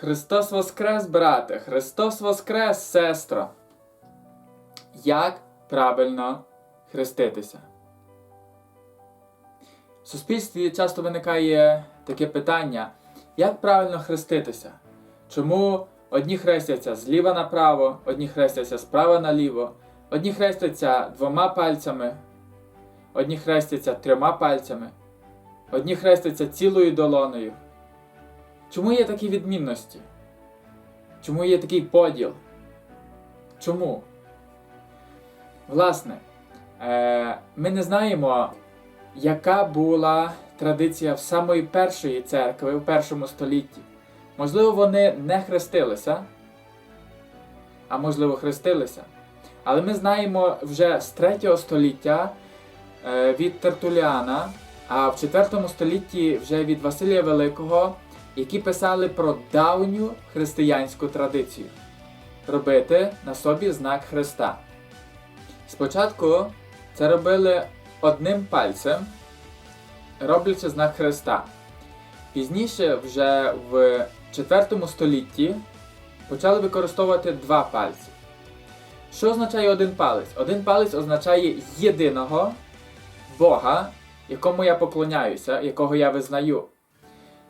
Христос Воскрес, брате! Христос Воскрес, сестро! Як правильно хреститися? В суспільстві часто виникає таке питання: як правильно хреститися? Чому одні хрестяться зліва направо, одні хрестяться справа наліво, одні хрестяться двома пальцями, одні хрестяться трьома пальцями, одні хрестяться цілою долоною? Чому є такі відмінності? Чому є такий поділ? Чому? Власне, е, ми не знаємо, яка була традиція в самої першої церкви у першому столітті. Можливо, вони не хрестилися, а можливо, хрестилися. Але ми знаємо вже з 3 століття е, від Тертуліана, а в 4 столітті вже від Василія Великого, які писали про давню християнську традицію робити на собі знак Христа. Спочатку це робили одним пальцем, роблячи знак Христа. Пізніше, вже в 4 столітті, почали використовувати два пальці. Що означає один палець? Один палець означає єдиного Бога, якому я поклоняюся, якого я визнаю.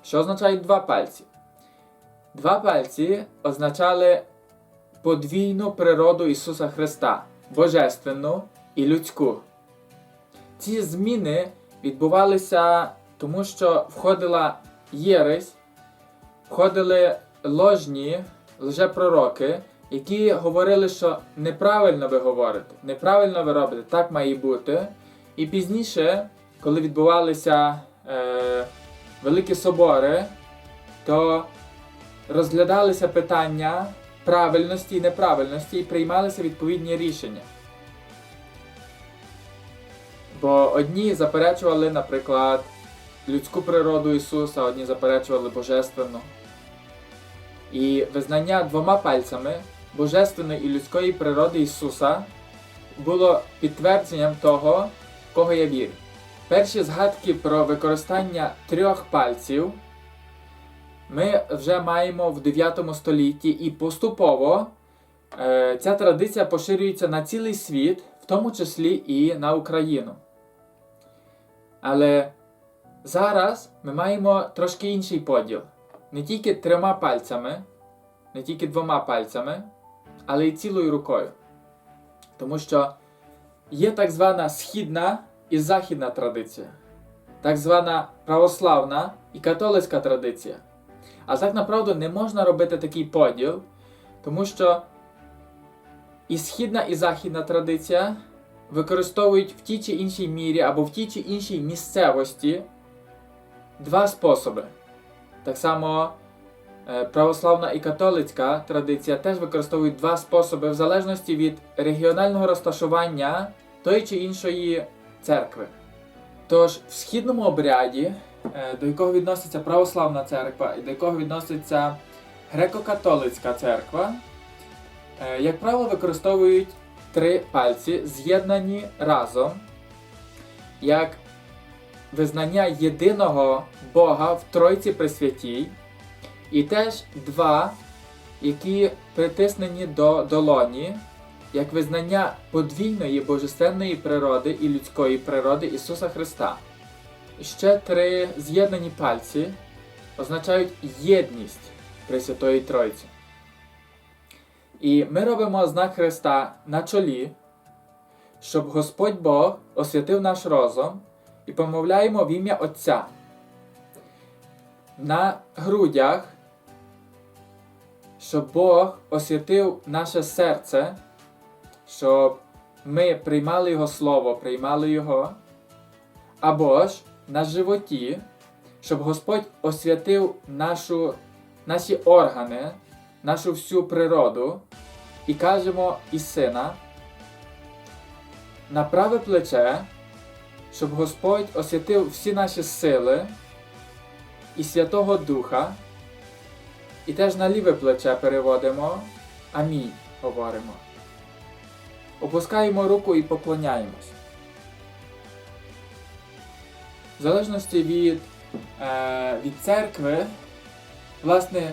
Що означають два пальці? Два пальці означали подвійну природу Ісуса Христа, божественну і людську. Ці зміни відбувалися тому, що входила єресь, входили ложні лжепророки, які говорили, що неправильно ви говорите, неправильно ви робите, так має бути. І пізніше, коли відбувалися е, великі собори, то розглядалися питання правильності і неправильності і приймалися відповідні рішення. Бо одні заперечували, наприклад, людську природу Ісуса, одні заперечували божественну. І визнання двома пальцями божественної і людської природи Ісуса було підтвердженням того, в кого я вірю. Перші згадки про використання трьох пальців ми вже маємо в 9 столітті, і поступово е, ця традиція поширюється на цілий світ, в тому числі і на Україну. Але зараз ми маємо трошки інший поділ. Не тільки трьома пальцями, не тільки двома пальцями, але й цілою рукою. Тому що є так звана східна і західна традиція, так звана православна і католицька традиція. А так направду не можна робити такий поділ, тому що і східна, і західна традиція використовують в тій чи іншій мірі або в тій чи іншій місцевості два способи. Так само е, православна і католицька традиція теж використовують два способи в залежності від регіонального розташування тої чи іншої церкви. Тож в східному обряді, е, до якого відноситься православна церква і до якого відноситься греко-католицька церква, е, як правило, використовують три пальці, з'єднані разом, як визнання єдиного Бога в Тройці Пресвятій, і теж два, які притиснені до долоні, як визнання подвійної божественної природи і людської природи Ісуса Христа. Ще три з'єднані пальці означають єдність Пресвятої Тройці. І ми робимо знак Христа на чолі, щоб Господь Бог освятив наш розум і помовляємо в ім'я Отця. На грудях, щоб Бог освятив наше серце, щоб ми приймали Його Слово, приймали Його, або ж на животі, щоб Господь освятив нашу, наші органи, нашу всю природу, і кажемо і сина, на праве плече, щоб Господь освятив всі наші сили і Святого Духа, і теж на ліве плече переводимо Амінь говоримо. Опускаємо руку і поклоняємось. В залежності від, е, від церкви, власне,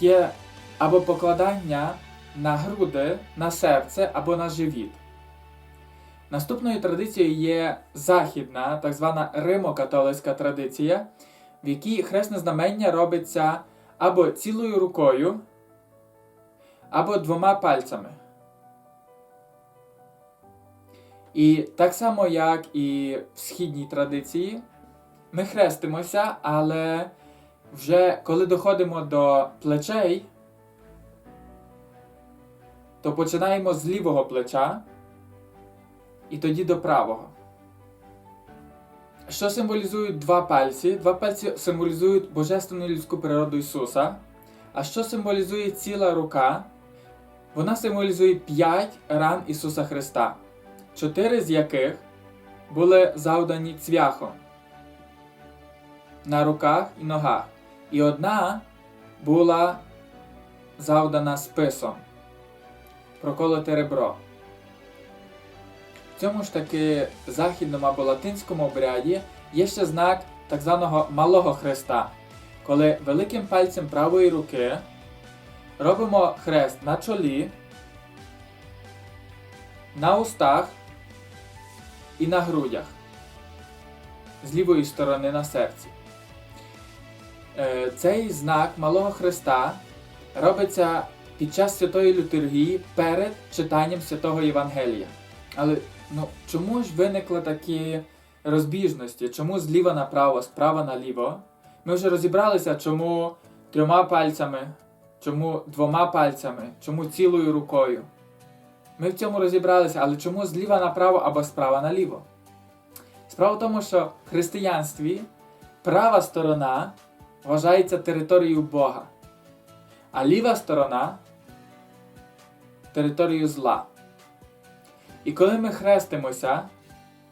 є або покладання на груди, на серце або на живіт. Наступною традицією є західна, так звана римо-католицька традиція, в якій хресне знамення робиться або цілою рукою, або двома пальцями. І так само, як і в східній традиції, ми хрестимося, але вже коли доходимо до плечей, то починаємо з лівого плеча і тоді до правого. Що символізують два пальці? Два пальці символізують божественну людську природу Ісуса. А що символізує ціла рука? Вона символізує п'ять ран Ісуса Христа, чотири з яких були завдані цвяхом на руках і ногах. І одна була завдана списом, проколоте ребро. В цьому ж таки західному або латинському обряді є ще знак так званого малого хреста, коли великим пальцем правої руки робимо хрест на чолі, на устах і на грудях, з лівої сторони на серці. Е, Цей знак малого хреста робиться під час святої літургії перед читанням святого Євангелія. Але ну, чому ж виникли такі розбіжності? Чому зліва направо, справа наліво? Ми вже розібралися, чому трьома пальцями, чому двома пальцями, чому цілою рукою. Ми в цьому розібралися, але чому зліва направо або справа наліво? Справа в тому, що в християнстві права сторона вважається територією Бога, а ліва сторона територією зла. І коли ми хрестимося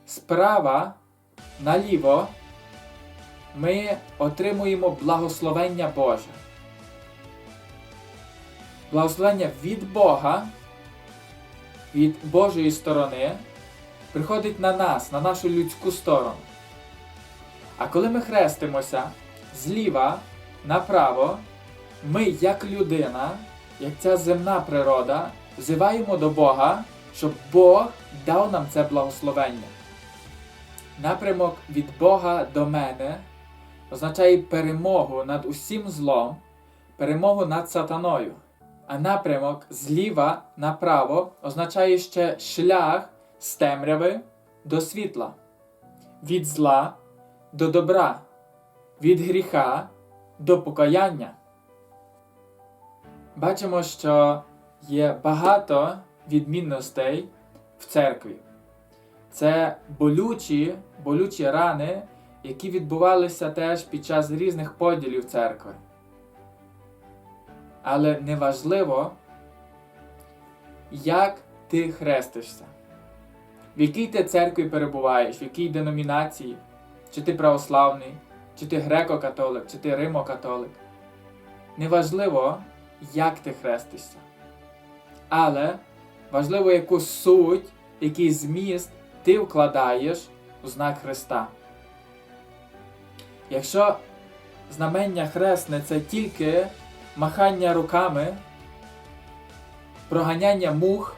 справа наліво, ми отримуємо благословення Боже. Благословення від Бога, від Божої сторони, приходить на нас, на нашу людську сторону. А коли ми хрестимося зліва направо, ми, як людина, як ця земна природа, взиваємо до Бога, щоб Бог дав нам це благословення. Напрямок від Бога до мене означає перемогу над усім злом, перемогу над сатаною. А напрямок зліва направо означає ще шлях з темряви до світла, від зла до добра, від гріха до покаяння. Бачимо, що є багато відмінностей в церкві. Це болючі, болючі рани, які відбувалися теж під час різних поділів церкви. Але неважливо, як ти хрестишся, в якій ти церкві перебуваєш, в якій деномінації, чи ти православний, чи ти греко-католик, чи ти римо-католик. Неважливо, як ти хрестишся. Але важливо, яку суть, який зміст ти вкладаєш у знак Христа. Якщо знамення хресне це тільки махання руками, проганяння мух,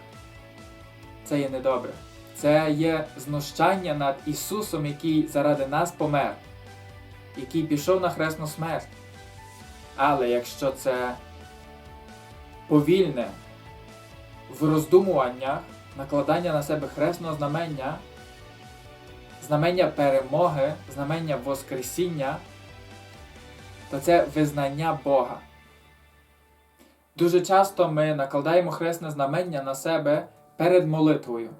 це є недобре. Це є знущання над Ісусом, який заради нас помер, який пішов на хресну смерть. Але якщо це повільне в роздумуваннях, накладання на себе хресного знамення, знамення перемоги, знамення Воскресіння, то це визнання Бога. Дуже часто ми накладаємо хресне знамення на себе перед молитвою.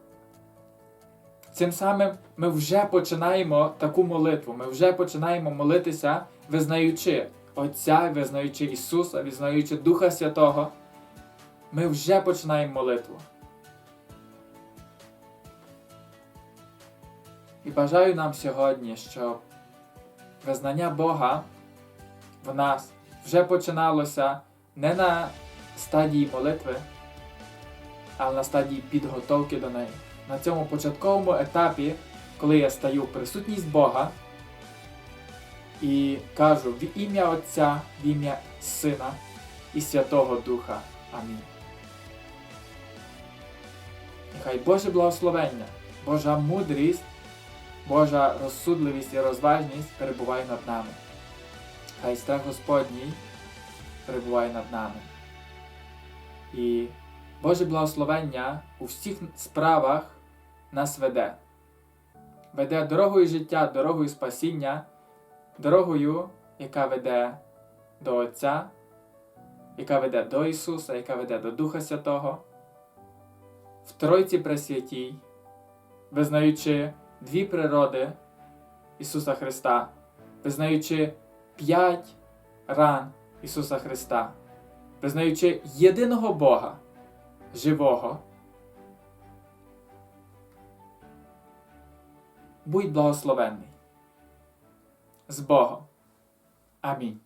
Цим самим ми вже починаємо таку молитву, ми вже починаємо молитися, визнаючи Отця, визнаючи Ісуса, визнаючи Духа Святого. Ми вже починаємо молитву. І бажаю нам сьогодні, щоб визнання Бога в нас вже починалося не на стадії молитви, але на стадії підготовки до неї. На цьому початковому етапі, коли я стаю в присутність Бога і кажу в ім'я Отця, в ім'я Сина і Святого Духа. Амінь. Нехай Боже благословення, Божа мудрість, Божа розсудливість і розважність перебуває над нами. Хай страх Господній перебуває над нами. І Боже благословення у всіх справах нас веде. Веде дорогою життя, дорогою спасіння, дорогою, яка веде до Отця, яка веде до Ісуса, яка веде до Духа Святого, в Тройці Пресвятій, визнаючи дві природи Ісуса Христа, визнаючи п'ять ран Ісуса Христа, визнаючи єдиного Бога, живого. Будь благословенний. З Богом. Амінь.